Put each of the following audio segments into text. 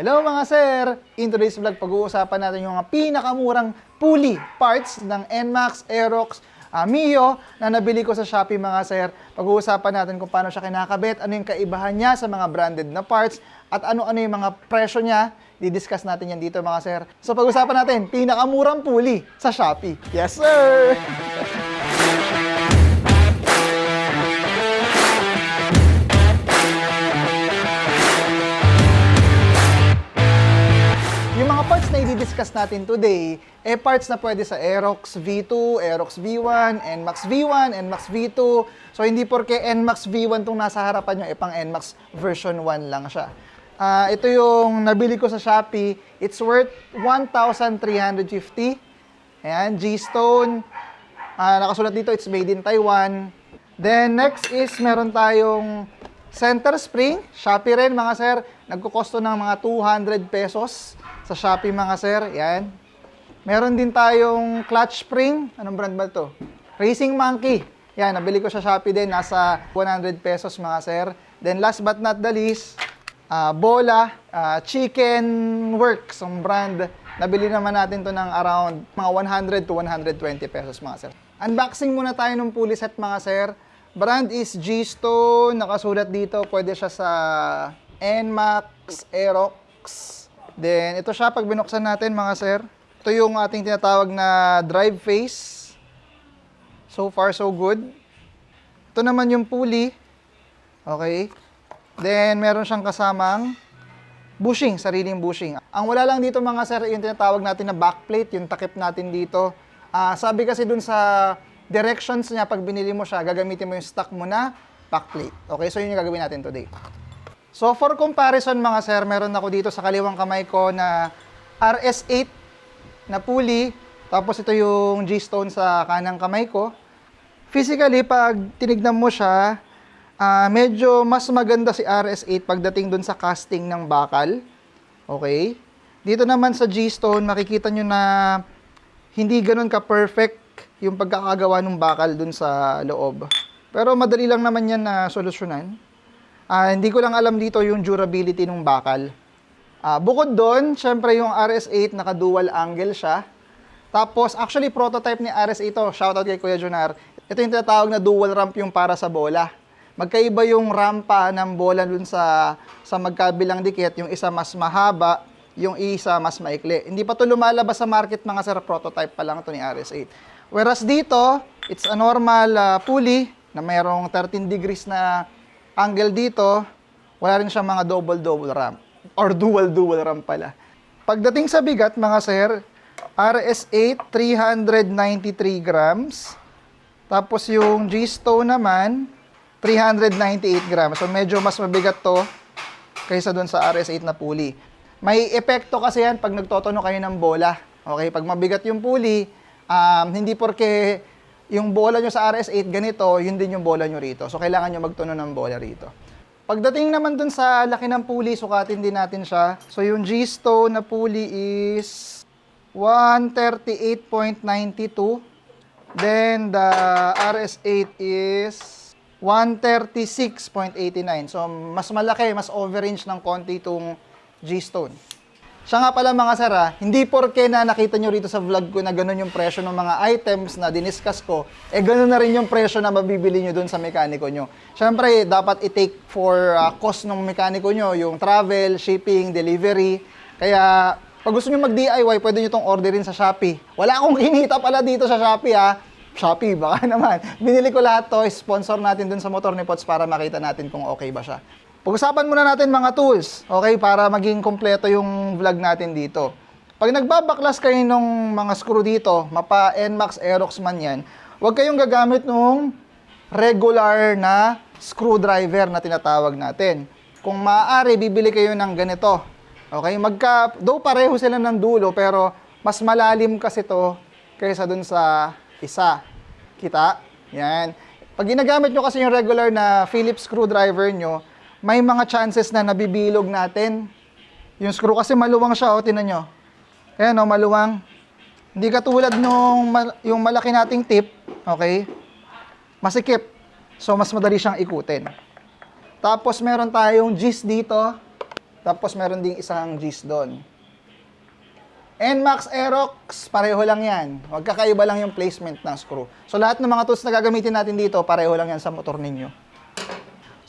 Hello mga sir! In today's vlog, pag-uusapan natin yung mga pinakamurang pulley parts ng NMAX, Aerox, ah, Mio na nabili ko sa Shopee mga sir. Pag-uusapan natin kung paano siya kinakabit, ano yung kaibahan niya sa mga branded na parts, at ano-ano yung mga presyo niya. Didiscuss natin yan dito mga sir. So pag-uusapan natin, pinakamurang pulley sa Shopee. Yes sir! i-discuss natin today, eh parts na pwede sa Aerox V2, Aerox V1, NMAX V1, NMAX V2. So hindi porke NMAX V1 tong nasa harapan nyo, eh pang NMAX version 1 lang siya. Ah, ito yung nabili ko sa Shopee. It's worth 1,350. Ayan, G-Stone. Ah, nakasulat dito, it's made in Taiwan. Then next is meron tayong center spring. Shopee rin mga sir. Nagkukosto ng mga 200 pesos sa Shopee mga sir. Yan. Meron din tayong clutch spring. Anong brand ba to? Racing Monkey. Yan, nabili ko sa Shopee din. Nasa 100 pesos mga sir. Then last but not the least, ah, Bola, ah, Chicken Works, ang brand. Nabili naman natin to ng around mga 100 to 120 pesos mga sir. Unboxing muna tayo ng pulley set mga sir. Brand is G-Stone. Nakasulat dito. Pwede siya sa NMAX, Aerox. Then, ito siya pag binuksan natin mga sir. Ito yung ating tinatawag na drive face. So far, so good. Ito naman yung pulley. Okay. Then, meron siyang kasamang bushing, sariling bushing. Ang wala lang dito mga sir, yung tinatawag natin na backplate, yung takip natin dito. Ah, sabi kasi dun sa directions niya, pag binili mo siya, gagamitin mo yung stock mo na backplate. Okay, so yun yung gagawin natin today. So for comparison mga sir, meron ako dito sa kaliwang kamay ko na RS8 na pulley. Tapos ito yung G-Stone sa kanang kamay ko. Physically, pag tinignan mo siya, ah, medyo mas maganda si RS8 pagdating dun sa casting ng bakal. Okay? Dito naman sa G-Stone, makikita nyo na hindi ganun ka-perfect yung pagkakagawa ng bakal dun sa loob. Pero madali lang naman yan na solusyonan. Ah, hindi ko lang alam dito yung durability ng bakal. Ah, bukod doon, syempre yung RS8 naka-dual angle siya. Tapos, actually, prototype ni RS8 ito. Shoutout kay Kuya Junar. Ito yung tinatawag na dual ramp yung para sa bola. Magkaiba yung rampa ng bola dun sa, sa magkabilang dikit. Yung isa mas mahaba, yung isa mas maikli. Hindi pa ito lumalabas sa market mga sir. Prototype pa lang ito ni RS8. Whereas dito, it's a normal ah, pulley na mayroong 13 degrees na angle dito. Wala rin siyang mga double-double ramp. Or dual-dual ramp pala. Pagdating sa bigat, mga sir, RS8, 393 grams. Tapos yung G-Stone naman, 398 grams. So medyo mas mabigat to kaysa doon sa RS8 na pulley. May epekto kasi yan pag nagtotono kayo ng bola. Okay, pag mabigat yung pulley, um, hindi porke yung bola nyo sa RS8 ganito, yun din yung bola nyo rito. So kailangan nyo magtono ng bola rito. Pagdating naman dun sa laki ng pulley, sukatin din natin siya. So yung G-Stone na pulley is 138.92. Then the RS8 is 136.89. So mas malaki, mas overrange ng konti itong G-Stone. Siya nga pala mga sir, ah, hindi porke na nakita nyo rito sa vlog ko na ganun yung presyo ng mga items na diniscuss ko, eh ganun na rin yung presyo na mabibili nyo dun sa mekaniko nyo. Siyempre, dapat i-take for ah, cost ng mekaniko nyo, yung travel, shipping, delivery. Kaya, pag gusto nyo mag-DIY, pwede nyo itong orderin sa Shopee. Wala akong kinita pala dito sa Shopee ha. Shopee, baka naman. Binili ko lahat to, sponsor natin dun sa motor ni Pots para makita natin kung okay ba siya. Pag-usapan muna natin mga tools, okay, para maging kompleto yung vlog natin dito. Pag nagbabaklas kayo ng mga screw dito, mapa NMAX Aerox man yan, huwag kayong gagamit ng regular na screwdriver na tinatawag natin. Kung maaari, bibili kayo ng ganito. Okay, magka, though pareho sila ng dulo, pero mas malalim kasi to kaysa dun sa isa. Kita? Yan. Pag ginagamit nyo kasi yung regular na Phillips screwdriver nyo, may mga chances na nabibilog natin. Yung screw kasi maluwang siya, oh, tinan nyo. Ayan, oh, maluwang. Hindi katulad nung yung malaki nating tip, okay? Masikip. So, mas madali siyang ikutin. Tapos, meron tayong gis dito. Tapos meron ding isang G's doon. NMAX Aerox, pareho lang yan. Huwag kakaiba lang yung placement ng screw. So lahat ng mga tools na gagamitin natin dito, pareho lang yan sa motor ninyo.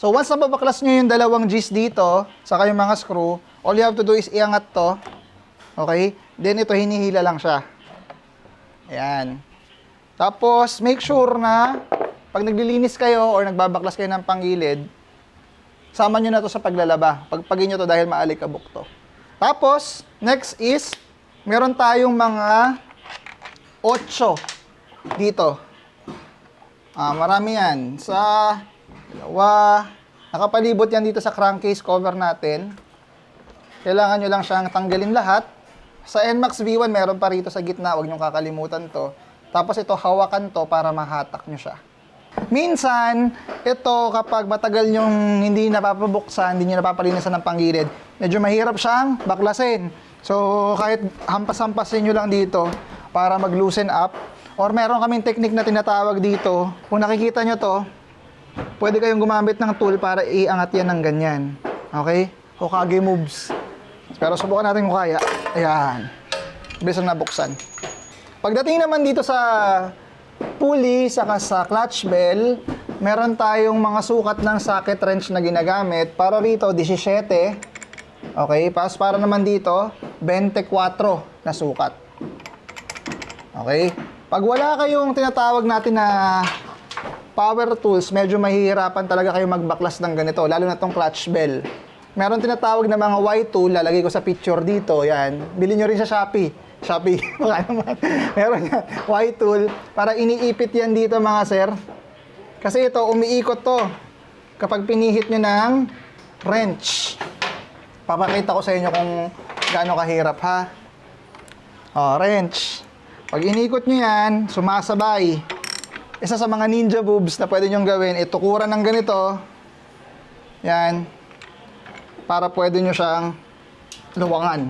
So once nababaklas nyo yung dalawang G's dito, saka yung mga screw, all you have to do is iangat to. Okay? Then ito, hinihila lang siya. Ayan. Tapos, make sure na pag naglilinis kayo or nagbabaklas kayo ng panggilid, sama nyo na to sa paglalaba. Pagpagin nyo to dahil maalikabok to. Tapos, next is, meron tayong mga 8 dito. Ah, marami yan. Sa dalawa, nakapalibot yan dito sa crankcase cover natin. Kailangan nyo lang siyang tanggalin lahat. Sa NMAX V1, meron pa rito sa gitna. Huwag nyo kakalimutan to. Tapos ito, hawakan to para mahatak nyo siya. Minsan, ito kapag matagal yung hindi napapabuksan, hindi nyo napapalinisan ng panggilid, medyo mahirap siyang baklasin. So, kahit hampas-hampasin nyo lang dito para mag-loosen up. Or meron kaming technique na tinatawag dito. Kung nakikita nyo to, pwede kayong gumamit ng tool para iangat yan ng ganyan. Okay? Hokage moves. Pero subukan natin kung kaya. Ayan. Bilis na nabuksan. Pagdating naman dito sa pulley, saka sa clutch bell, meron tayong mga sukat ng socket wrench na ginagamit. Para rito, 17. Okay, pas para naman dito, 24 na sukat. Okay? Pag wala kayong tinatawag natin na power tools, medyo mahihirapan talaga kayo magbaklas ng ganito, lalo na tong clutch bell. Meron tinatawag na mga Y-tool, lalagay ko sa picture dito, yan. Bili nyo rin sa Shopee. Shopee, baka naman. Meron yan, Y-tool, para iniipit yan dito mga sir. Kasi ito, umiikot to. Kapag pinihit nyo ng wrench. Papakita ko sa inyo kung gaano kahirap ha. Oh, wrench. Pag inikot nyo yan, sumasabay. Isa sa mga ninja boobs na pwede nyong gawin, itukuran ng ganito. Yan. Para pwede nyo siyang luwangan.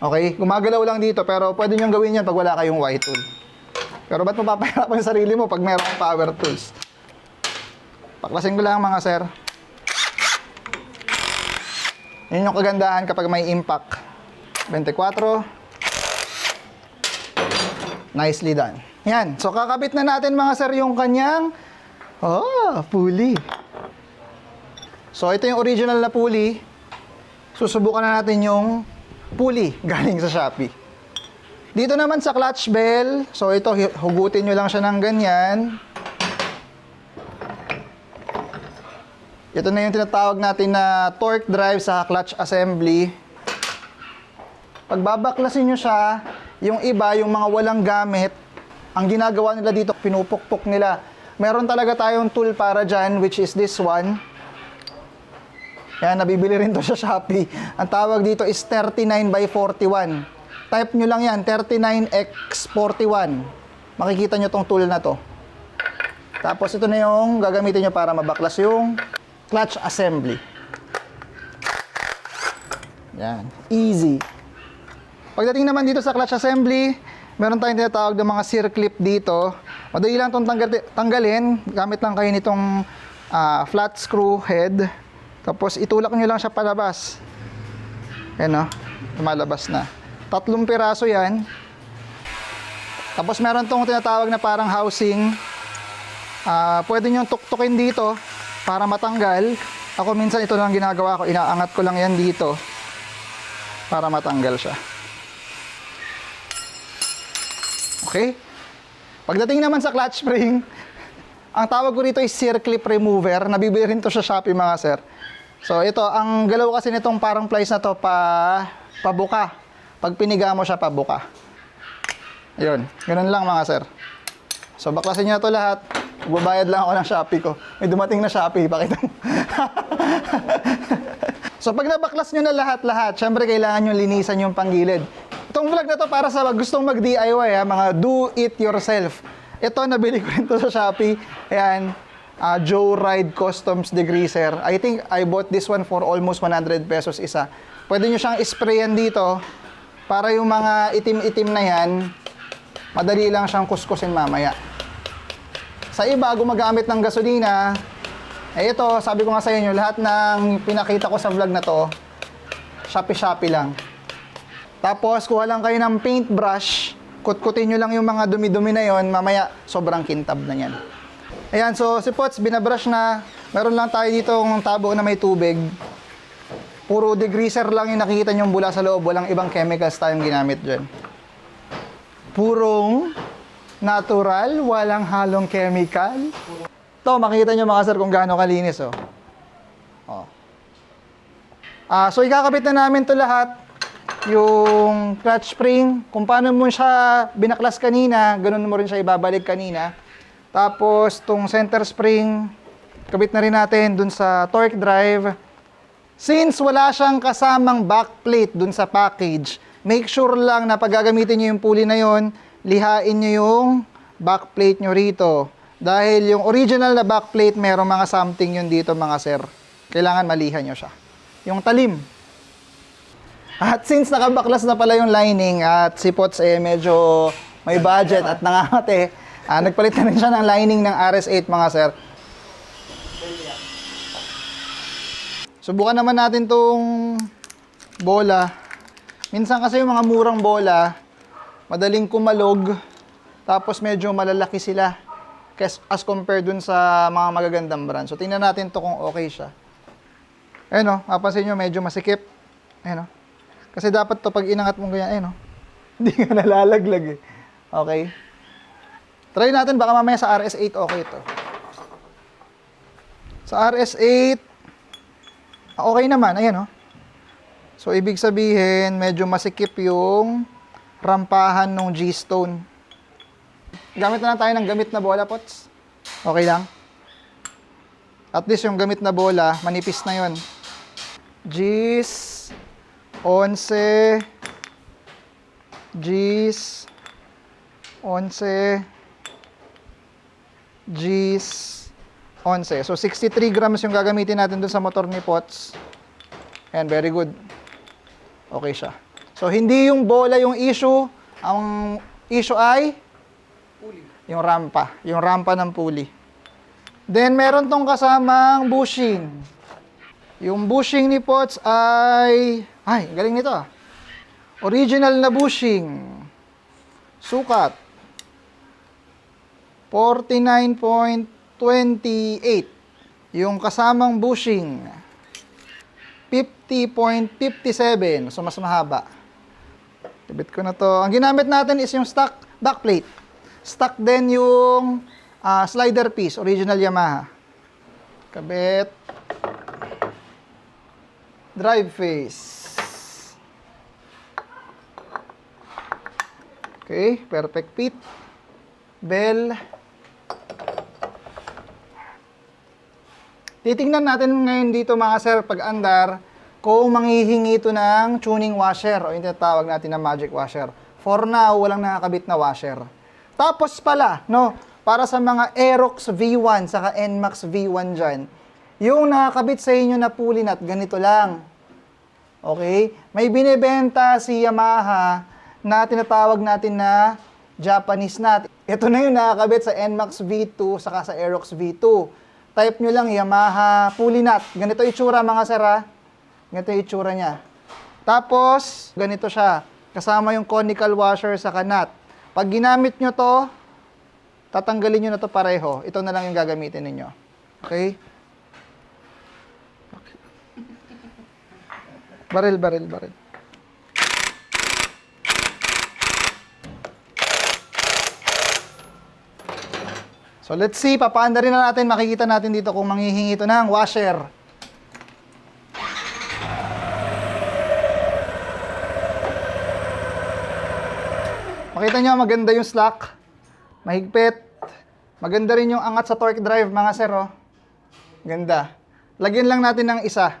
Okay? Gumagalaw lang dito, pero pwede nyong gawin yan pag wala kayong Y tool. Pero ba't mapapahirapan yung sarili mo pag meron power tools? Paklasin ko lang mga sir. Yun yung kagandahan kapag may impact. 24. Nicely done. Yan. So, kakabit na natin mga sir yung kanyang oh, pulley. So, ito yung original na pulley. Susubukan na natin yung pulley galing sa Shopee. Dito naman sa clutch bell, so ito, hu- hugutin nyo lang siya ng ganyan. Ito na yung tinatawag natin na torque drive sa clutch assembly. Pag babaklasin nyo siya, yung iba, yung mga walang gamit, ang ginagawa nila dito, pinupukpok nila. Meron talaga tayong tool para dyan, which is this one. Yan, nabibili rin to sa Shopee. Ang tawag dito is 39 by 41. Type nyo lang yan, 39x41. Makikita nyo tong tool na to. Tapos ito na yung gagamitin nyo para mabaklas yung clutch assembly. Yan, easy. Pagdating naman dito sa clutch assembly, meron tayong tinatawag ng mga circlip dito. Madali lang itong tanggal- tanggalin. Gamit lang kayo nitong ah, flat screw head. Tapos itulak nyo lang siya palabas. Yan o, lumalabas na. Tatlong piraso yan. Tapos meron tong tinatawag na parang housing. Ah, pwede nyo tuktukin dito para matanggal. Ako minsan ito lang ginagawa ko. Inaangat ko lang yan dito para matanggal siya. Okay? Pagdating naman sa clutch spring, ang tawag ko rito is circlip remover. Nabibili rin to sa Shopee mga sir. So ito, ang galaw kasi nitong parang plies na to pa pabuka. Pag piniga mo siya pabuka. Ayun, ganun lang mga sir. So baklasin niyo to lahat. Babayad lang ako ng Shopee ko. May dumating na Shopee, pakita mo. so pag nabaklas nyo na lahat-lahat, syempre kailangan nyo linisan yung panggilid. Itong vlog na to para sa gustong mag-DIY ha, mga do it yourself. Ito, nabili ko rin to sa Shopee. Ayan, ah, Joe Ride Customs Degreaser. I think I bought this one for almost 100 pesos isa. Pwede nyo siyang sprayan dito para yung mga itim-itim na yan, madali lang siyang kuskusin mamaya. Sa iba, gumagamit ng gasolina, eh ito, sabi ko nga sa inyo, lahat ng pinakita ko sa vlog na to, Shopee-Shopee lang. Tapos, kuha lang kayo ng paintbrush. Kutkutin nyo lang yung mga dumi-dumi na yon. Mamaya, sobrang kintab na yan. Ayan, so si Pots, binabrush na. Meron lang tayo dito ng tabo na may tubig. Puro degreaser lang yung nakikita nyo bula sa loob. Walang ibang chemicals tayong ginamit dyan. Purong natural, walang halong chemical. Ito, makikita nyo mga sir kung gaano kalinis, oh. oh. Ah, so ikakabit na namin to lahat. Yung clutch spring, kung paano mo siya binaklas kanina, ganun mo rin siya ibabalik kanina. Tapos, tong center spring, kabit na rin natin dun sa torque drive. Since wala siyang kasamang backplate dun sa package, make sure lang na pag gagamitin nyo yung pulley na yon, lihain nyo yung backplate nyo rito. Dahil yung original na backplate, merong mga something yun dito mga sir. Kailangan malihan nyo siya. Yung talim. At since nakabaklas na pala yung lining at si Pots eh medyo may budget at nangangate, ah, nagpalit na rin siya ng lining ng RS8 mga sir. Subukan naman natin tong bola. Minsan kasi yung mga murang bola, madaling kumalog, tapos medyo malalaki sila as compared dun sa mga magagandang brand. So tingnan natin to kung okay siya. Ayun o, mapansin nyo, medyo masikip. Ayun o. Kasi dapat to pag inangat mo ganyan, ayun o. Hindi nga nalalaglag eh. Okay. Try natin, baka mamaya sa RS8 okay to. Sa RS8, ah, okay naman, ayan o. So, ibig sabihin, medyo masikip yung rampahan ng G-Stone. Gamit na lang tayo ng gamit na bola, Pots. Okay lang? At least yung gamit na bola, manipis na yon. G's, 11, G's, 11, G's, 11. So, 63 grams yung gagamitin natin dun sa motor ni Potts. And very good. Okay siya. So, hindi yung bola yung issue. Ang issue ay yung rampa. Yung rampa ng pulley. Then, meron tong kasamang bushing. Yung bushing ni Potts ay... Ay, galing nito ah. Original na bushing. Sukat. 49.28. Yung kasamang bushing. 50.57. So, mas mahaba. Tibit ko na to. Ang ginamit natin is yung stock backplate. Stock din yung ah, slider piece, original Yamaha. Kabit. Drive face. Okay, perfect fit. Bell. Titingnan natin ngayon dito mga sir, pag andar, kung manghihingi ito ng tuning washer o yung tinatawag natin na magic washer. For now, walang nakakabit na washer. Tapos pala, no, para sa mga Aerox V1 saka NMAX V1 dyan, yung nakakabit sa inyo na pulley nut, ganito lang. Okay? May binibenta si Yamaha na tinatawag natin na Japanese nut. Ito na yung nakakabit sa NMAX V2 saka sa Aerox V2. Type nyo lang Yamaha pulley nut. Ganito itsura mga sir ha. Ganito itsura niya. Tapos, ganito siya. Kasama yung conical washer sa kanat. Pag ginamit nyo to, tatanggalin nyo na to pareho. Ito na lang yung gagamitin ninyo. Okay? Baril, baril, baril. So let's see, papaanda rin na natin, makikita natin dito kung manghihingi ito ng washer. Makita nyo, maganda yung slack. Mahigpit. Maganda rin yung angat sa torque drive, mga sir, oh. Ganda. Lagyan lang natin ng isa.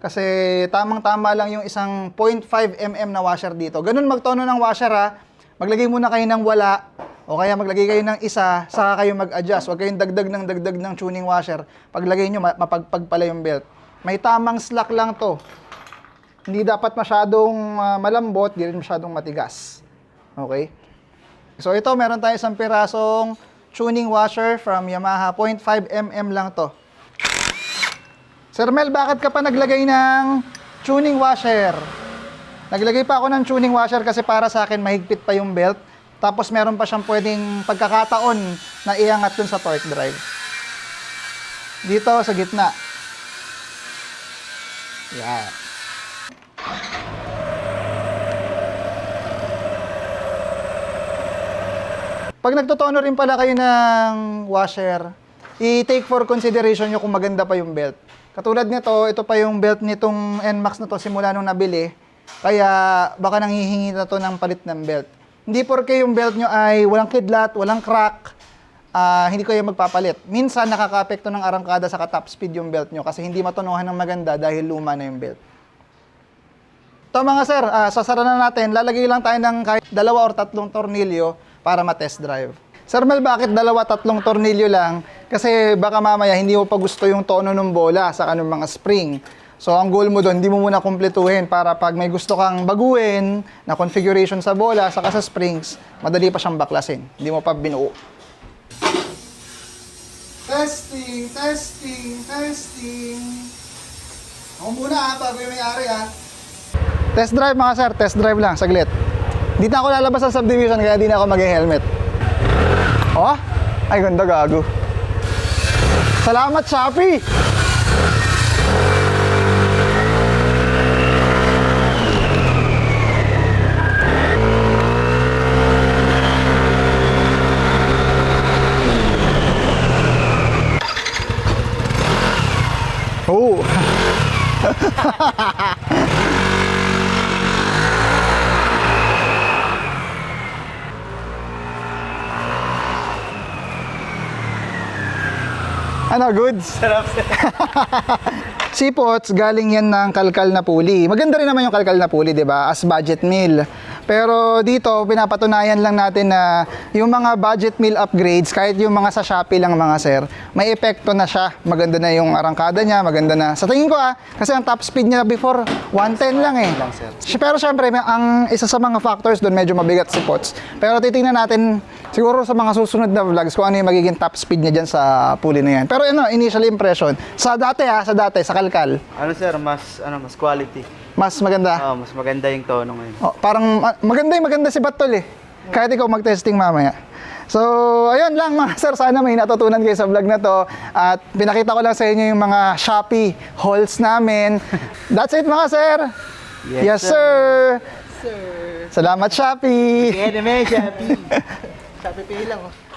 Kasi tamang-tama lang yung isang 0.5 mm na washer dito. Ganun magtono ng washer, ha. Maglagay muna kayo ng wala. O kaya maglagay kayo ng isa, saka kayo mag-adjust. Huwag kayong dagdag ng dagdag ng tuning washer. Paglagay nyo, ma- mapagpag yung belt. May tamang slack lang to. Hindi dapat masyadong ah, malambot, di rin masyadong matigas. Okay? So ito, meron tayo isang pirasong tuning washer from Yamaha. 0.5 mm lang to. Sir Mel, bakit ka pa naglagay ng tuning washer. Naglagay pa ako ng tuning washer kasi para sa akin mahigpit pa yung belt. Tapos meron pa siyang pwedeng pagkakataon na iangat dun sa torque drive. Dito sa gitna. Yan. Pag nagtotono rin pala kayo ng washer, i-take for consideration nyo kung maganda pa yung belt. Katulad nito, ito pa yung belt nitong NMAX na to simula nung nabili. Kaya baka nanghihingi na to ng palit ng belt. Hindi porke yung belt nyo ay walang kidlat, walang crack, ah, hindi kayo magpapalit. Minsan nakaka-apekto ng arangkada sa top speed yung belt nyo kasi hindi matunuhan ng maganda dahil luma na yung belt. Ito mga sir, uh, sasara na natin. Lalagay lang tayo ng kahit dalawa or tatlong tornilyo para ma-test drive. Sir Mel, bakit dalawa, tatlong tornilyo lang? Kasi baka mamaya hindi mo pa gusto yung tono ng bola sa kanong mga spring. So ang goal mo doon, hindi mo muna kumpletuhin para pag may gusto kang baguhin na configuration sa bola saka sa springs, madali pa siyang baklasin. Hindi mo pa binuo. Testing, testing, testing. Ako muna ha, bago yung may-ari ha. Test drive mga sir, test drive lang, saglit. Dito ako lalabas sa subdivision kaya di na ako mag-helmet. Oh, ay ganda gago. Salamat Shopee! Oh. Ano, goods? Sarap. Sipots, galing yan ng kalkal na puli. Maganda rin naman yung kalkal na puli, di ba? As budget meal. Pero dito, pinapatunayan lang natin na yung mga budget meal upgrades, kahit yung mga sa Shopee lang mga sir, may epekto na siya. Maganda na yung arangkada niya, maganda na. Sa tingin ko ah, kasi ang top speed niya before, 110 lang eh. Pero syempre, ang isa sa mga factors doon, medyo mabigat si Pots. Pero titingnan natin, siguro sa mga susunod na vlogs, kung ano yung magiging top speed niya dyan sa pulley na yan. Pero ano, initial impression, sa dati ha, sa dati, sa kalkal, Ano sir, mas ano mas quality. Mas maganda. Oh, mas maganda yung tono ngayon. Oh, parang ah, maganda yung maganda si Batol eh. Kahit ikaw mag-testing mamaya. So, ayun lang mga sir, sana may natutunan kayo sa vlog na to. At pinakita ko lang sa inyo yung mga Shopee hauls namin. That's it mga sir. Yes, sir. Sir. Salamat Shopee. Kaya naman, Shopee. Shopee Pay lang oh.